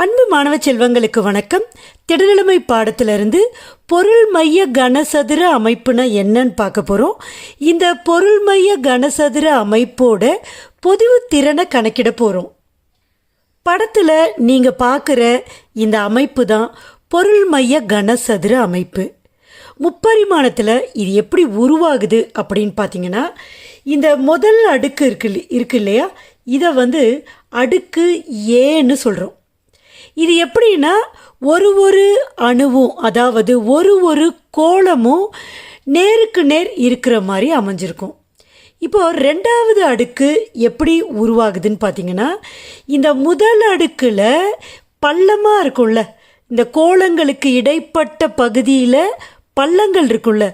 அன்பு மாணவ செல்வங்களுக்கு வணக்கம். திடநிலைமை பாடத்திலிருந்து பொருள் மைய கனசதுர அமைப்புனா என்னன்னு பார்க்க போகிறோம் இந்த பொருள் மைய கனசதுர அமைப்போட பொதிவு திறனை கணக்கிட போகிறோம் படத்தில் நீங்கள் பார்க்குற இந்த அமைப்பு தான் பொருள் மைய கனசதுர அமைப்பு. முப்பரிமாணத்தில் இது எப்படி உருவாகுது அப்படின்னு பார்த்தீங்கன்னா இந்த முதல் அடுக்கு இருக்கு இருக்கு இல்லையா? இதை வந்து அடுக்கு ஏன்னு சொல்கிறோம் இது எப்படின்னா ஒரு ஒரு அணுவும் அதாவது ஒரு ஒரு கோலமும் நேருக்கு நேர் இருக்கிற மாதிரி அமைஞ்சிருக்கும். இப்போ ரெண்டாவது அடுக்கு எப்படி உருவாகுதுன்னு பார்த்தீங்கன்னா இந்த முதல் அடுக்கில் பள்ளமாக இருக்கும்ல இந்த கோலங்களுக்கு இடைப்பட்ட பகுதியில் பள்ளங்கள் இருக்கும்ல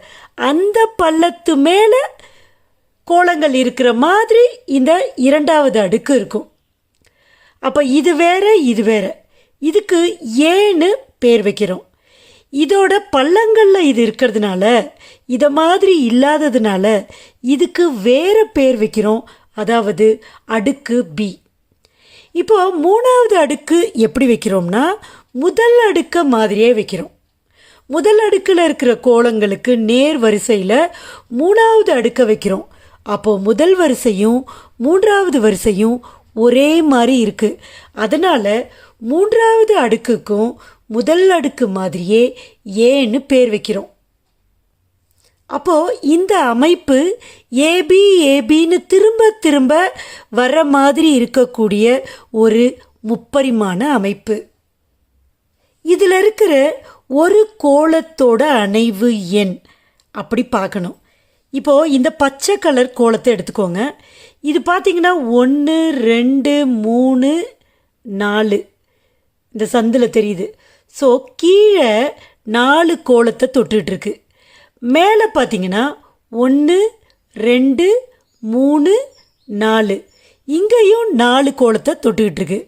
அந்த பள்ளத்து மேலே கோலங்கள் இருக்கிற மாதிரி இந்த இரண்டாவது அடுக்கு இருக்கும். அப்போ இது வேற இது வேற. இதுக்கு ஏன்னு பேர் வைக்கிறோம். இதோட பள்ளங்களில் இது இருக்கிறதுனால இதை மாதிரி இல்லாததுனால இதுக்கு வேற பேர் வைக்கிறோம். அதாவது அடுக்கு பி இப்போ மூணாவது அடுக்கு எப்படி வைக்கிறோம்னா முதல் அடுக்கை மாதிரியே வைக்கிறோம். முதல் அடுக்கில் இருக்கிற கோலங்களுக்கு நேர் வரிசையில் மூணாவது அடுக்கை வைக்கிறோம். அப்போது முதல் வரிசையும் மூன்றாவது வரிசையும் ஒரே மாதிரி இருக்குது அதனால் மூன்றாவது அடுக்குக்கும் முதல் அடுக்கு மாதிரியே ஏன்னு பேர் வைக்கிறோம். அப்போது இந்த அமைப்பு ஏபி ஏபின்னு திரும்ப திரும்ப வர்ற மாதிரி இருக்கக்கூடிய ஒரு முப்பரிமாண அமைப்பு. இதில் இருக்கிற ஒரு கோலத்தோட அணைவு எண் அப்படி பார்க்கணும். இப்போது இந்த பச்சை கலர் கோலத்தை எடுத்துக்கோங்க. இது பார்த்திங்கன்னா ஒன்று ரெண்டு மூணு நாலு. இந்த சந்தில் தெரியுது. ஸோ கீழே நாலு கோலத்தை தொட்டுட்ருக்கு. மேலே பார்த்தீங்கன்னா ஒன்று ரெண்டு மூணு நாலு. இங்கேயும் நாலு கோலத்தை தொட்டுக்கிட்டு இருக்கு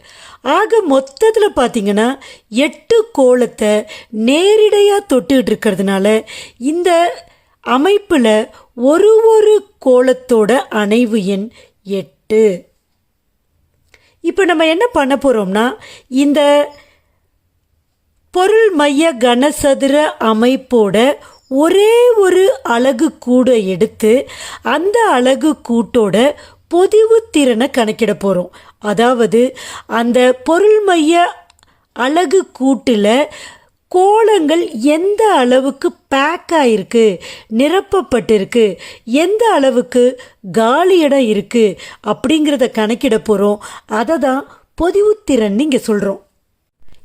ஆக மொத்தத்தில் பார்த்தீங்கன்னா எட்டு கோலத்தை நேரிடையாக தொட்டுக்கிட்டு இருக்கிறதுனால இந்த அமைப்பில் ஒரு ஒரு கோலத்தோட அணைவு எண் எட்டு. இப்போ நம்ம என்ன பண்ண போகிறோம்னா இந்த பொருள் மைய கனசதுர அமைப்போட ஒரே ஒரு அழகு கூடை எடுத்து அந்த அழகு கூட்டோட பொதிவு திறனை கணக்கிட போகிறோம் அதாவது அந்த பொருள் மைய அலகு கூட்டில் கோலங்கள் எந்த அளவுக்கு பேக் ஆயிருக்கு நிரப்பப்பட்டிருக்கு எந்த அளவுக்கு காலி இடம் இருக்குது அப்படிங்கிறத கணக்கிட போகிறோம் அதை தான் பொதிவுத்திறன் இங்கே சொல்கிறோம்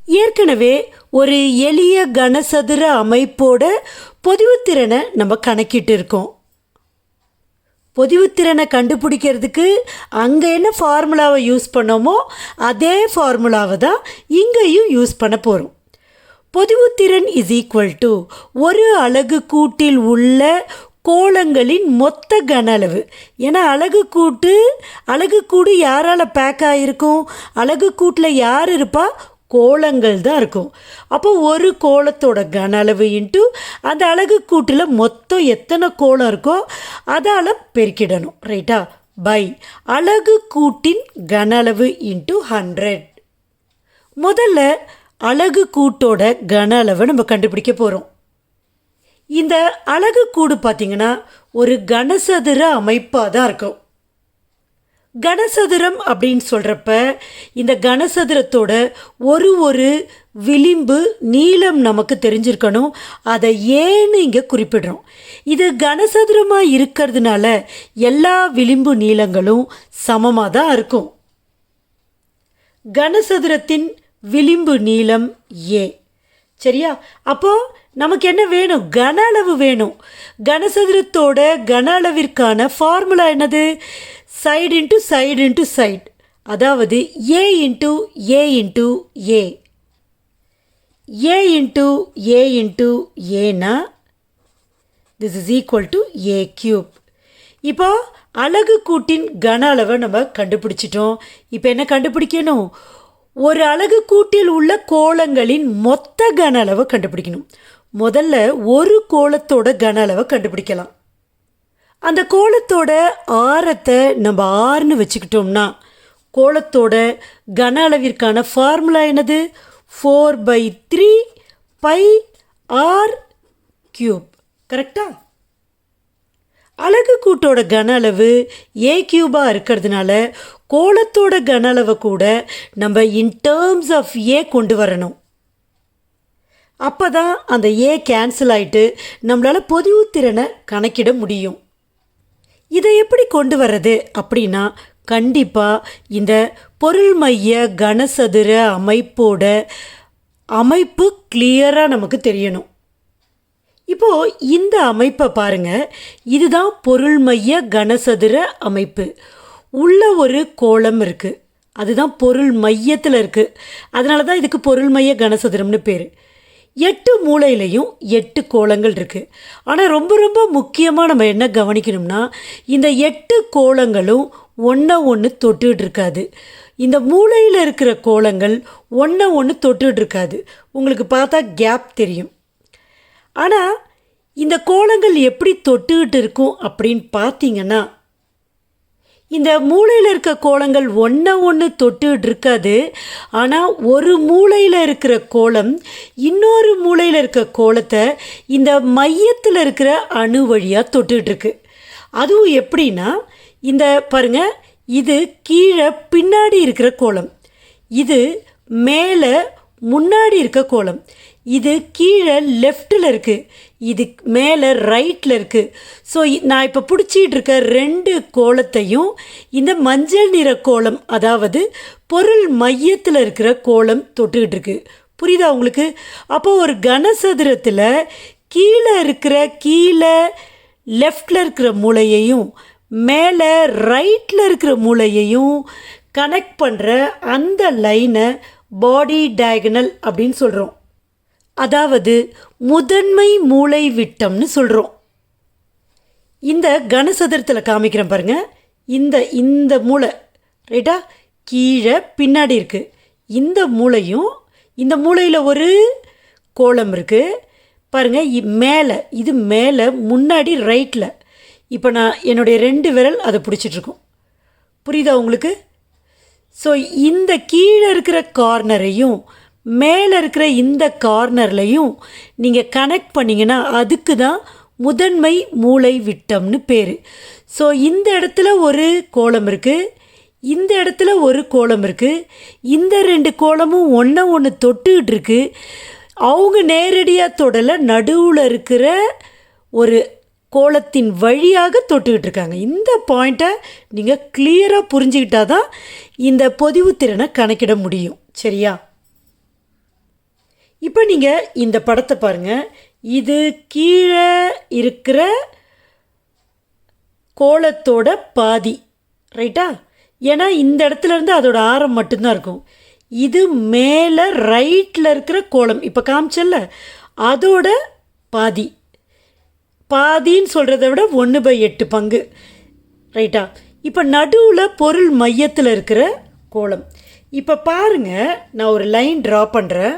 ஏற்கனவே ஒரு எளிய கனசதுர அமைப்போட பொதிவுத்திறனை நம்ம கணக்கிட்டு இருக்கோம். பொதிவுத்திறனை கண்டுபிடிக்கிறதுக்கு அங்கே என்ன ஃபார்முலாவை யூஸ் பண்ணோமோ அதே ஃபார்முலாவை தான் இங்கேயும் யூஸ் பண்ண போகிறோம் பொதுவுத்திறன் இஸ் ஈக்குவல் டு ஒரு அலகு கூட்டில் உள்ள கோலங்களின் மொத்த கன அளவு ஏன்னா அலகு கூட்டு அழகு கூடு யாரால் பேக் ஆகிருக்கும் அழகு கூட்டில் யார் இருப்பா? கோலங்கள் தான் இருக்கும். அப்போ ஒரு கோலத்தோட கன அளவு இன்ட்டு அந்த அலகு கூட்டில் மொத்தம் எத்தனை கோலம் இருக்கோ அதால் பெருக்கிடணும். ரைட்டா பை அழகு கூட்டின் கன அளவு இன்ட்டு ஹண்ட்ரட் முதல்ல அலகு கூட்டோட கன அளவை நம்ம கண்டுபிடிக்க போகிறோம் இந்த அழகு கூடு பார்த்திங்கன்னா ஒரு கனசதுர அமைப்பாக தான் இருக்கும். கனசதுரம் அப்படின்னு சொல்கிறப்ப இந்த கனசதுரத்தோட ஒரு ஒரு விளிம்பு நீளம் நமக்கு தெரிஞ்சிருக்கணும். அதை ஏன்னு இங்கே குறிப்பிடுறோம். இது கனசதுரமாக இருக்கிறதுனால எல்லா விளிம்பு நீளங்களும் சமமாக தான் இருக்கும். கனசதுரத்தின் விளிம்பு நீளம் ஏ. சரியா? அப்போது நமக்கு என்ன வேணும்? கன அளவு வேணும். கனசதுரத்தோட கன அளவிற்கான ஃபார்முலா என்னது? Side into side into side அதாவது A into A into A A into A into ஏனா this is equal to A cube இப்போ அலகு கூட்டின் கன அளவை நம்ம கண்டுபிடிச்சிட்டோம். இப்போ என்ன கண்டுபிடிக்கணும்? ஒரு அலகு கூட்டில் உள்ள கோலங்களின் மொத்த கன அளவை கண்டுபிடிக்கணும். முதல்ல ஒரு கோலத்தோட கன அளவை கண்டுபிடிக்கலாம். அந்த கோலத்தோட ஆரத்தை நம்ம ஆறுன்னு வச்சுக்கிட்டோம்னா கோலத்தோட கன அளவிற்கான ஃபார்முலா என்னது? Four by three pi R cube கரெக்டாக அலகு கூட்டோட கன அளவு ஏ கியூபாக இருக்கிறதுனால கோலத்தோட கன அளவை கூட நம்ம இன் டேர்ம்ஸ் ஆஃப் ஏ கொண்டு வரணும். அப்போ தான் அந்த ஏ கேன்சல் ஆகிட்டு நம்மளால் பொதுவுத்திறனை கணக்கிட முடியும். இதை எப்படி கொண்டு வர்றது அப்படின்னா கண்டிப்பாக இந்த பொருள் மைய கனசதுர அமைப்போட அமைப்பு கிளியராக நமக்கு தெரியணும். இப்போது இந்த அமைப்பை பாருங்கள் இதுதான் பொருள் மைய கனசதுர அமைப்பு. உள்ள ஒரு கோலம் இருக்குது அதுதான் பொருள் மையத்தில் இருக்குது அதனால தான் இதுக்கு பொருள் மைய கனசதுரம்னு பேர். எட்டு மூலையிலையும் எட்டு கோலங்கள் இருக்குது ஆனால் ரொம்ப ரொம்ப முக்கியமாக நம்ம என்ன கவனிக்கணும்னா இந்த எட்டு கோலங்களும் ஒன்றை ஒன்று தொட்டுக்கிட்டு இருக்காது. இந்த மூலையில் இருக்கிற கோலங்கள் ஒன்றை ஒன்று தொட்டுக்கிட்டு இருக்காது. உங்களுக்கு பார்த்தா கேப் தெரியும். ஆனால் இந்த கோலங்கள் எப்படி தொட்டுக்கிட்டு இருக்கும் அப்படின்னு பார்த்தீங்கன்னா இந்த மூளையில் இருக்க கோலங்கள் ஒன்றை ஒன்று தொட்டுக்கிட்டு இருக்காது. ஆனால் ஒரு மூளையில் இருக்கிற கோலம் இன்னொரு மூளையில் இருக்க கோலத்தை இந்த மையத்தில் இருக்கிற அணு வழியாக தொட்டுக்கிட்டு இருக்கு. அதுவும் எப்படின்னா இந்த பாருங்க இது கீழே பின்னாடி இருக்கிற கோலம். இது மேலே முன்னாடி இருக்க கோலம். இது கீழே லெஃப்டில் இருக்குது இது மேலே ரைட்டில் இருக்குது ஸோ நான் இப்போ பிடிச்சிட்டு இருக்க ரெண்டு கோலத்தையும் இந்த மஞ்சள் நிற கோலம் அதாவது பொருள் மையத்தில் இருக்கிற கோலம் தொட்டுக்கிட்டு இருக்கு. புரியுதா உங்களுக்கு? அப்போ ஒரு கனசதுரத்தில் கீழே இருக்கிற கீழே லெஃப்டில் இருக்கிற மூளையையும் மேலே ரைட்டில் இருக்கிற மூளையையும் கனெக்ட் பண்ணுற அந்த லைனை பாடி டயகனல் அப்படின்னு சொல்கிறோம் அதாவது முதன்மை மூளை விட்டம்னு சொல்கிறோம் இந்த கனசதுரத்தில் காமிக்கிறேன் பாருங்க. இந்த இந்த மூளை ரைட்டா கீழே பின்னாடி இருக்குது இந்த மூளையும் இந்த மூளையில் ஒரு கோலம் இருக்குது பாருங்கள் மேலே இது மேலே முன்னாடி ரைட்டில் இப்போ நான் என்னுடைய ரெண்டு விரல் அதை பிடிச்சிட்ருக்கோம் புரியுதா உங்களுக்கு? ஸோ இந்த கீழே இருக்கிற கார்னரையும் மேலே இருக்கிற இந்த கார்னர்லையும் நீங்கள் கனெக்ட் பண்ணிங்கன்னா அதுக்கு தான் முதன்மை மூளை விட்டம்னு பேர். ஸோ இந்த இடத்துல ஒரு கோலம் இருக்குது இந்த இடத்துல ஒரு கோலம் இருக்குது இந்த ரெண்டு கோலமும் ஒன்றை ஒன்று தொட்டுக்கிட்டு இருக்கு. அவங்க நேரடியாக தொடலை நடுவில் இருக்கிற ஒரு கோலத்தின் வழியாக தொட்டுக்கிட்டு இருக்காங்க. இந்த பாயிண்ட்டை நீங்கள் கிளியராக புரிஞ்சுக்கிட்டா தான் இந்த பொதிவுத்திறனை கணக்கிட முடியும். சரியா? இப்போ நீங்கள் இந்த படத்தை பாருங்கள் இது கீழே இருக்கிற கோலத்தோட பாதி. ரைட்டா? ஏன்னா இந்த இடத்துலேருந்து அதோடய ஆரம் மட்டும்தான் இருக்கும். இது மேலே ரைட்டில் இருக்கிற கோலம். இப்போ காமிச்சல்ல அதோட பாதி. பாதின்னு சொல்கிறத விட ஒன்று பை எட்டு பங்கு. ரைட்டா? இப்போ நடுவில் பொருள் மையத்தில் இருக்கிற கோலம். இப்போ பாருங்கள் நான் ஒரு லைன் ட்ரா பண்ணுறேன்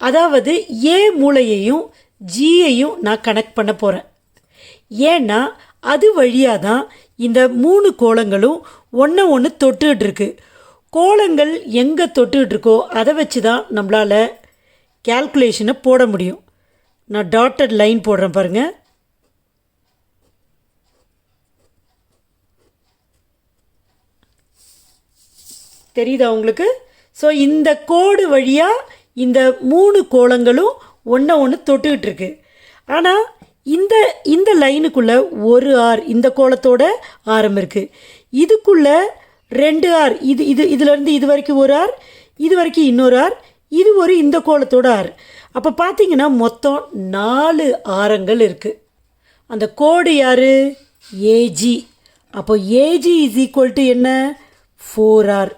அதாவது ஏ மூளையையும் ஜியையும் நான் கனெக்ட் பண்ண போகிறேன் ஏன்னா அது வழியாக தான் இந்த மூணு கோலங்களும் ஒன்று ஒன்று தொட்டுக்கிட்டு இருக்கு. கோலங்கள் எங்கே தொட்டுக்கிட்டு இருக்கோ அதை வச்சு தான் நம்மளால் கேல்குலேஷனை போட முடியும். நான் டாட்டட் லைன் போடுறேன் பாருங்கள் தெரியுதா உங்களுக்கு? ஸோ இந்த கோடு வழியாக இந்த மூணு கோலங்களும் ஒன்றை ஒன்று தொட்டுக்கிட்டு இருக்கு. ஆனால் இந்த இந்த லைனுக்குள்ளே ஒரு ஆர் இந்த கோலத்தோட ஆரம் இருக்குது இதுக்குள்ளே ரெண்டு ஆர் இது இது இதுலேருந்து இது வரைக்கும் ஒரு ஆர் இது வரைக்கும் இன்னொரு ஆர் இது ஒரு இந்த கோலத்தோட ஆர் அப்போ பார்த்தீங்கன்னா மொத்தம் நாலு ஆரங்கள் இருக்குது அந்த கோடு யார்? ஏஜி அப்போ ஏஜி இஸ் ஈக்குவல் டு என்ன? ஃபோர் ஆர்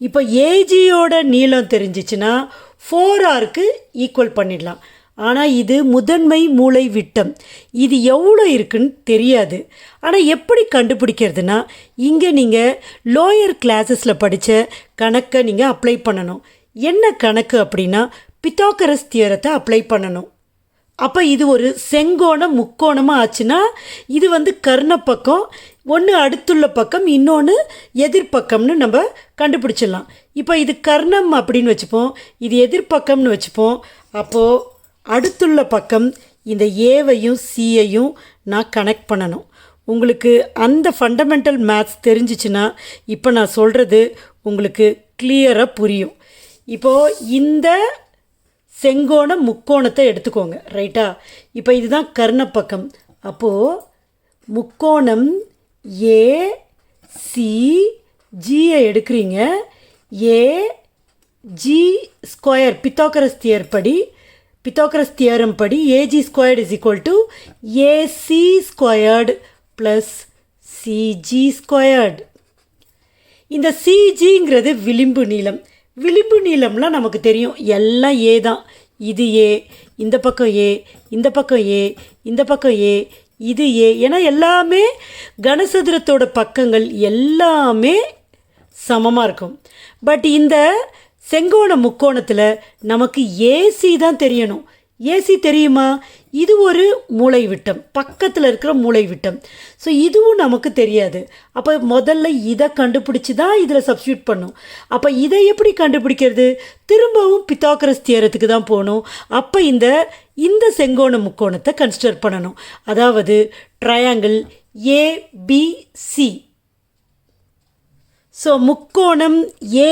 இப்போ ஏஜியோட நீளம் தெரிஞ்சிச்சுன்னா ஃபோர் ஆருக்கு ஈக்குவல் பண்ணிடலாம். ஆனால் இது முதன்மை மூளை விட்டம். இது எவ்வளோ இருக்குன்னு தெரியாது. ஆனால் எப்படி கண்டுபிடிக்கிறதுனா இங்கே நீங்கள் லோயர் கிளாஸஸில் படித்த கணக்கை நீங்கள் அப்ளை பண்ணணும். என்ன கணக்கு அப்படின்னா பித்தாக்கரஸ் தியரத்தை அப்ளை பண்ணணும். அப்போ இது ஒரு செங்கோணம் முக்கோணமாக ஆச்சுன்னா இது வந்து கர்ண பக்கம் ஒன்று அடுத்துள்ள பக்கம் இன்னொன்று எதிர்ப்பக்கம்னு நம்ம கண்டுபிடிச்சிடலாம். இப்போ இது கர்ணம் அப்படின்னு வச்சுப்போம். இது எதிர்ப்பக்கம்னு வச்சுப்போம். அப்போது அடுத்துள்ள பக்கம் இந்த ஏவையும் சியையும் நான் கனெக்ட் பண்ணணும். உங்களுக்கு அந்த ஃபண்டமெண்டல் மேத்ஸ் தெரிஞ்சிச்சுன்னா இப்போ நான் சொல்கிறது உங்களுக்கு கிளியராக புரியும். இப்போது இந்த செங்கோண முக்கோணத்தை எடுத்துக்கோங்க. ரைட்டா இப்போ இதுதான் கர்ணப்பக்கம் அப்போது முக்கோணம் ஏ சி ஜியை எடுக்கிறீங்க. A G square Pythagoras theorem படி பித்தோக்கரஸ் தியரம் படி AG squared is equal to AC squared plus CG squared இந்த சிஜிங்கிறது விளிம்பு நீளம். விளிம்பு நீளம்லாம் நமக்கு தெரியும். எல்லாம் ஏ தான். இது ஏ இந்த பக்கம் ஏ இந்த பக்கம் ஏ இந்த பக்கம் ஏ இது ஏ ஏன்னா எல்லாமே கனசதுரத்தோட பக்கங்கள் எல்லாமே சமமாக இருக்கும். பட் இந்த செங்கோண முக்கோணத்தில் நமக்கு ஏசி தான் தெரியணும். ஏசி தெரியுமா? இது ஒரு மூளை விட்டம் பக்கத்தில் இருக்கிற மூளை விட்டம் ஸோ இதுவும் நமக்கு தெரியாது. அப்போ முதல்ல இதை கண்டுபிடிச்சி தான் இதில் சப்ஸ்டியூட் பண்ணும். அப்போ இதை எப்படி கண்டுபிடிக்கிறது? திரும்பவும் பித்தாக்கரஸ் தியரத்துக்கு தான் போகணும். அப்போ இந்த இந்த செங்கோண முக்கோணத்தை கன்சிடர் பண்ணணும். அதாவது ட்ரையாங்கிள் ஏபிசி ஸோ முக்கோணம்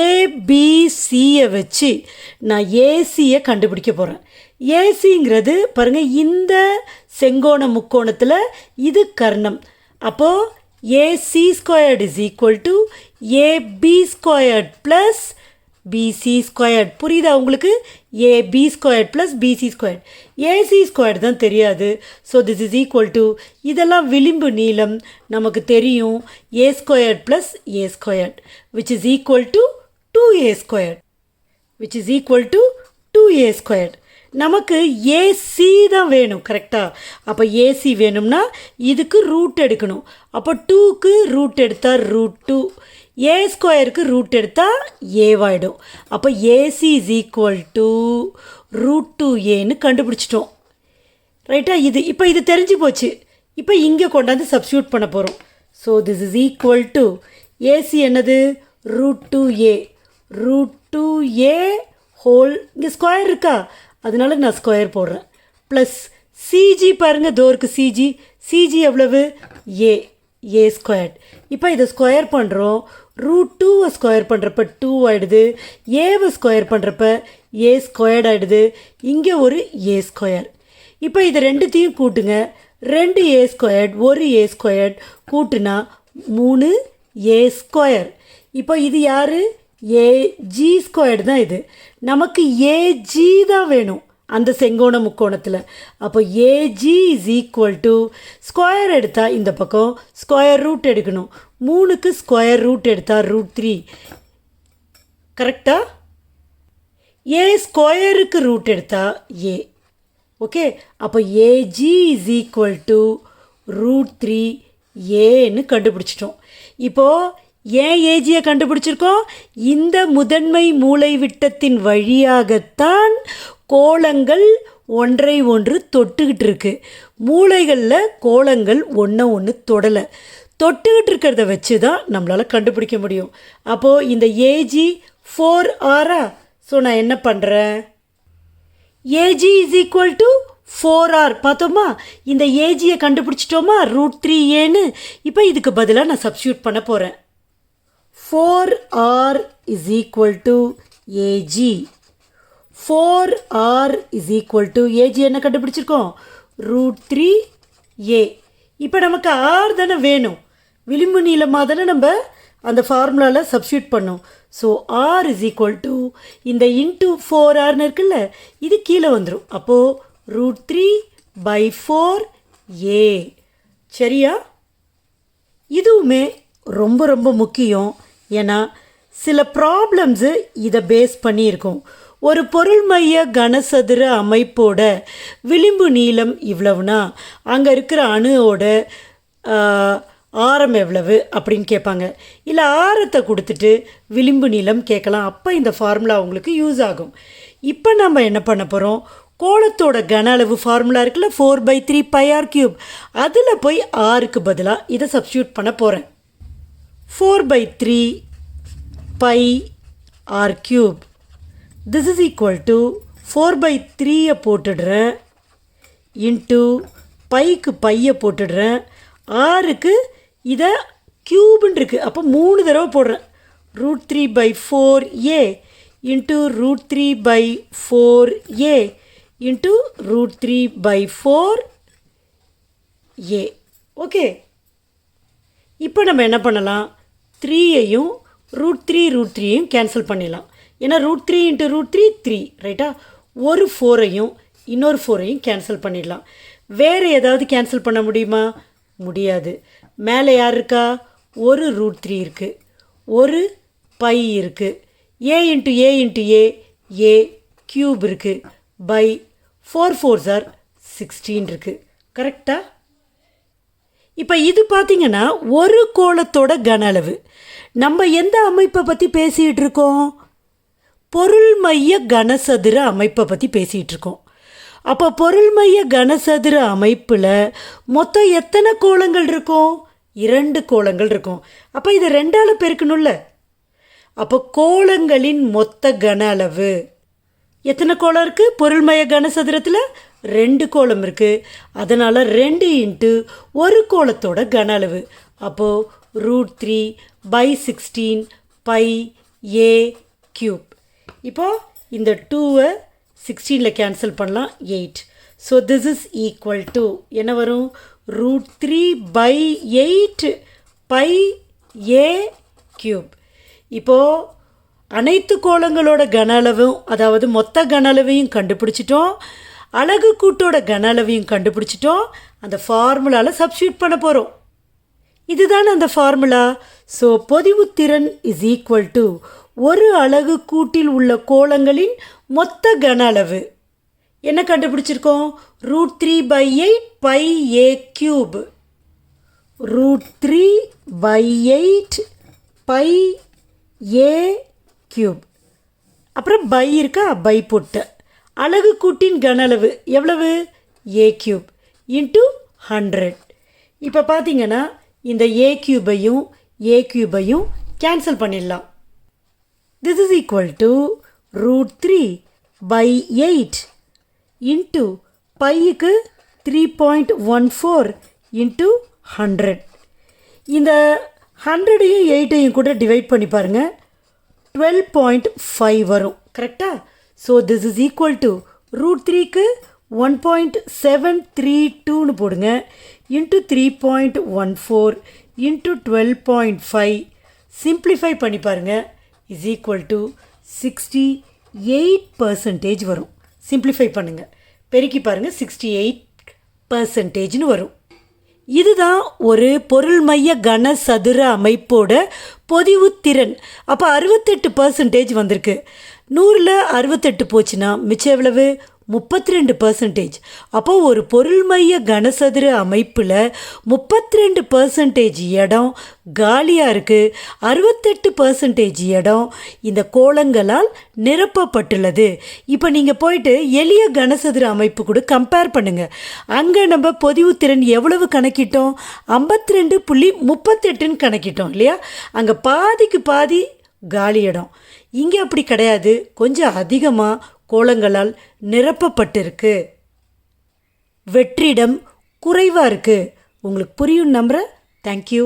ஏபிசியை வச்சு நான் ஏசியை கண்டுபிடிக்க போகிறேன் ஏசிங்கிறது பாருங்கள் இந்த செங்கோண முக்கோணத்தில் இது கர்ணம். அப்போது AC squared is equal to AB squared plus BC squared புரியுதா உங்களுக்கு? A B squared plus BC squared AC squared தான் தெரியாது. So this is equal to இதெல்லாம் விளிம்பு நீளம் நமக்கு தெரியும். A squared plus A squared which is equal to two A squared which is equal to two A squared நமக்கு AC தான் வேணும் கரெக்டாக அப்போ ஏசி வேணும்னா இதுக்கு ரூட் எடுக்கணும். அப்போ டூக்கு ரூட் எடுத்தால் ரூட் டூ ஏ ஸ்கொயருக்கு ரூட் எடுத்தால் ஏவாயிடும் அப்போ AC is equal to root two ஏன்னு கண்டுபிடிச்சிட்டோம். ரைட்டா இது இப்போ இது தெரிஞ்சு போச்சு. இப்போ இங்கே கொண்டாந்து சப்ஸ்டியூட் பண்ண போகிறோம் so this is equal to AC என்னது? Root two A root two A whole இங்கே ஸ்கொயர் இருக்கா? அதனால நான் ஸ்கொயர் போடுறேன். ப்ளஸ் சிஜி பாருங்கள் தோருக்கு சிஜி சிஜி எவ்வளவு? ஏ ஏ ஸ்கொயர்ட் இப்போ இதை ஸ்கொயர் பண்ணுறோம் ரூட் டூவை ஸ்கொயர் பண்ணுறப்ப டூ ஆகிடுது ஏவை ஸ்கொயர் பண்ணுறப்ப ஏ ஸ்கொயர்ட் ஆகிடுது இங்கே ஒரு ஏ ஸ்கொயர் இப்போ இதை ரெண்டுத்தையும் கூட்டுங்க. ரெண்டு ஏ ஸ்கொயர்ட் ஒரு ஏ ஸ்கொயர்ட் கூட்டுனா மூணு ஏ ஸ்கொயர் இப்போ இது யார்? ஏஜி ஸ்கொயர்டு தான் இது. நமக்கு ஏஜி தான் வேணும் அந்த செங்கோண முக்கோணத்தில். அப்போ AG is equal to square எடுத்தால் இந்த பக்கம் ஸ்கொயர் ரூட் எடுக்கணும். மூணுக்கு ஸ்கொயர் ரூட் எடுத்தால் ரூட் த்ரீ கரெக்டாக ஏ ஸ்கொயருக்கு ரூட் எடுத்தால் ஏ ஓகே அப்போ AG is equal to root three ஏன்னு கண்டுபிடிச்சிட்டோம். இப்போது ஏன் ஏஜியை கண்டுபிடிச்சிருக்கோம். இந்த முதன்மை மூளை விட்டத்தின் வழியாகத்தான் கோலங்கள் ஒன்றை ஒன்று தொட்டுக்கிட்டு இருக்கு. மூளைகளில் கோலங்கள் ஒன்றை ஒன்று தொடலை. தொட்டுக்கிட்டு இருக்கிறத வச்சு தான் நம்மளால் கண்டுபிடிக்க முடியும். அப்போது இந்த ஏஜி ஃபோர் ஆரா ஸோ நான் என்ன பண்ணுறேன் AG is equal to four R பார்த்தோமா? இந்த ஏஜியை கண்டுபிடிச்சிட்டோமா? ரூட் த்ரீ ஏன்னு இப்போ இதுக்கு பதிலாக நான் சப்ஸ்டியூட் பண்ண போகிறேன் four R is equal to AG four R is equal to AG என்ன கண்டுபிடிச்சிருக்கோம்? ரூட் த்ரீ ஏ இப்போ நமக்கு ஆர் தானே வேணும். விளிம்பு நீளமாக தானே நம்ம அந்த ஃபார்முலாவில் சப்ஸ்டியூட் பண்ணோம். So R is equal to இந்த இன்ட்டு ஃபோர் ஆர்னு இருக்குல்ல இது கீழே வந்துடும் அப்போது root three by four A சரியா? இதுவுமே ரொம்ப ரொம்ப முக்கியம். ஏன்னா சில ப்ராப்ளம்ஸு இதை பேஸ் பண்ணியிருக்கோம். ஒரு பொருள் மைய கனசதுர அமைப்போட விளிம்பு நீளம் இவ்வளவுனா அங்கே இருக்கிற அணுவோட ஆரம் எவ்வளவு அப்படின்னு கேட்பாங்க. இல்லை ஆரத்தை கொடுத்துட்டு விளிம்பு நீளம் கேட்கலாம். அப்போ இந்த ஃபார்முலா உங்களுக்கு யூஸ் ஆகும். இப்போ நம்ம என்ன பண்ண போகிறோம் கோலத்தோட கன அளவு ஃபார்முலா இருக்குல்ல? Four by three pi R cube அதில் போய் ஆறுக்கு பதிலாக இதை சப்ஸ்டியூட் பண்ண போகிறேன் four by three pi R cube this is equal to four by த்ரீயை போட்டுடுறேன். இன்ட்டு பைக்கு பையை போட்டுடுறேன். ஆறுக்கு இதை க்யூப்னு இருக்குது அப்போ மூணு தடவை போடுறேன். Root three by four A into root three by four A into root three by four A okay இப்போ நம்ம என்ன பண்ணலாம்? த்ரீயையும் ரூட் த்ரீ ரூட் த்ரீயும் கேன்சல் பண்ணிடலாம். ஏன்னா root three into root three three ரைட்டா ஒரு ஃபோரையும் இன்னொரு ஃபோரையும் கேன்சல் பண்ணிடலாம். வேறு ஏதாவது கேன்சல் பண்ண முடியுமா? முடியாது. மேலே யார் இருக்கா? ஒரு ரூட் த்ரீ இருக்குது ஒரு பை இருக்குது A into A into A A cube இருக்குது by four four sir sixteen இருக்குது கரெக்டாக இப்போ இது பார்த்தீங்கன்னா ஒரு கோலத்தோட கன அளவு. நம்ம எந்த அமைப்பை பற்றி பேசிகிட்டு இருக்கோம்? பொருள் மைய கனசதுர அமைப்பை பற்றி பேசிகிட்டு இருக்கோம். அப்போ பொருள் மைய கனசதுர அமைப்பில் மொத்தம் எத்தனை கோலங்கள் இருக்கும்? இரண்டு கோலங்கள் இருக்கும். அப்போ இதை ரெண்டால் பெருக்கணும்ல அப்போ கோலங்களின் மொத்த கன அளவு. எத்தனை கோலம் இருக்குது பொருள்மய கனசதுரத்தில் ரெண்டு கோலம் இருக்குது அதனால் ரெண்டு இன்ட்டு ஒரு கோலத்தோட கன அளவு. அப்போது root three by sixteen pi A cube இப்போது இந்த டூவை சிக்ஸ்டீனில் கேன்சல் பண்ணலாம் eight. So this is equal to என்ன வரும்? Root three by eight pi A cube. இப்போது அனைத்து கோலங்களோட கன அளவும் அதாவது மொத்த கன அளவையும் கண்டுபிடிச்சிட்டோம். அழகு கூட்டோட கன அளவையும் கண்டுபிடிச்சிட்டோம். அந்த ஃபார்முலாவில் சப்ஸ்டியூட் பண்ண போகிறோம் இதுதான் அந்த ஃபார்முலா? ஸோ பொதிவுத்திறன் இஸ் ஈக்குவல் டு ஒரு அழகு கூட்டில் உள்ள கோலங்களின் மொத்த கன அளவு. என்ன கண்டுபிடிச்சிருக்கோம்? Root three by eight pi A cube root three by eight pi A cube அப்புறம் பை இருக்கா? பை போட்டு. அலகு கூட்டின் கன அளவு எவ்வளவு? ஏ கியூப் இன்ட்டு ஹண்ட்ரட் இப்போ பார்த்தீங்கன்னா இந்த ஏ கியூபையும் ஏ கியூபையும் கேன்சல் பண்ணிடலாம். This is equal to root three by eight into பையுக்கு three point one four into hundred இந்த ஹண்ட்ரடையும் எயிட்டையும் கூட டிவைட் பண்ணி பாருங்கள் டுவெல் பாயிண்ட் ஃபைவ் வரும். கரெக்டாக so this is equal to root த்ரீக்கு ஒன் பாயிண்ட் செவன் த்ரீ டூன்னு போடுங்க. Into three point one four into twelve point five simplify பண்ணி பாருங்கள் is equal to sixty eight percentage வரும். சிம்ப்ளிஃபை பண்ணுங்கள் பெருக்கி பாருங்கள் சிக்ஸ்டி எயிட் பர்சன்டேஜ்னு வரும். இதுதான் ஒரு பொருள் மைய கன சதுர அமைப்போட பொதிவுத்திறன் அப்போ அறுபத்தெட்டு பர்சன்டேஜ் வந்திருக்கு. நூறில் அறுபத்தெட்டு போச்சுன்னா மிச்சம் எவ்வளவு? முப்பத்தி ரெண்டு பர்சன்டேஜ் அப்போ ஒரு பொருள் மைய கனசதுர அமைப்பில் முப்பத்தி ரெண்டு பர்சன்டேஜ் இடம் காலியாக இருக்குது அறுபத்தெட்டு பர்சன்டேஜ் இடம் இந்த கோலங்களால் நிரப்பப்பட்டுள்ளது. இப்போ நீங்கள் போயிட்டு எளிய கனசதுர அமைப்பு கூட கம்பேர் பண்ணுங்கள் அங்கே நம்ம பொதிவுத்திறன் எவ்வளவு கணக்கிட்டோம்? ஐம்பத்தி ரெண்டு புள்ளி முப்பத்தெட்டுன்னு கணக்கிட்டோம் இல்லையா? அங்கே பாதிக்கு பாதி காலி இடம். இங்கே அப்படி கிடையாது. கொஞ்சம் அதிகமாக கோலங்களால் நிரப்பப்பட்டிருக்கு. வெற்றிடம் குறைவாக இருக்குது உங்களுக்கு புரியும் நம்புகிறேன் தேங்க்யூ